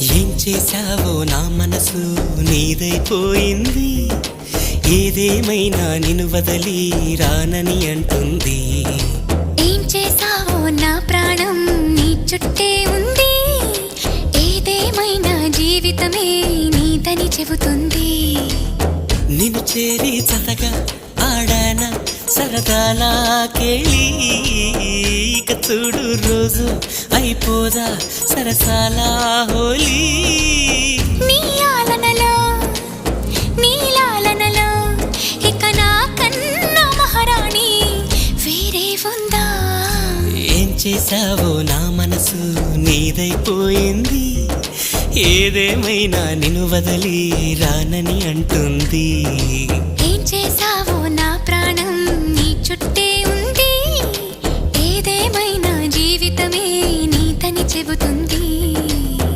ఏం చేశావో నా మనసు నీదైపోయింది. ఏదేమైనా నిన్ను వదలి రానని అంటుంది. ఏం చేసావో నా ప్రాణం నీ చుట్టే ఉంది. ఏదేమైనా జీవితమే నీదని చెబుతుంది. నిన్ను చేరి చతగా ఆడాన సరదాలా కేళి. చూడు రోజు అయిపోదా సరసాలా హోలీ? నీ ఆలనలో నీ లాలనలో ఇక నా కన్నా మహారాణి వేరే ఉందా? ఏం చేశావో నా మనసు నీదైపోయింది. ఏదేమైనా నిన్ను వదలి రానని అంటుంది. ఏం చేసావో చెబుతుంది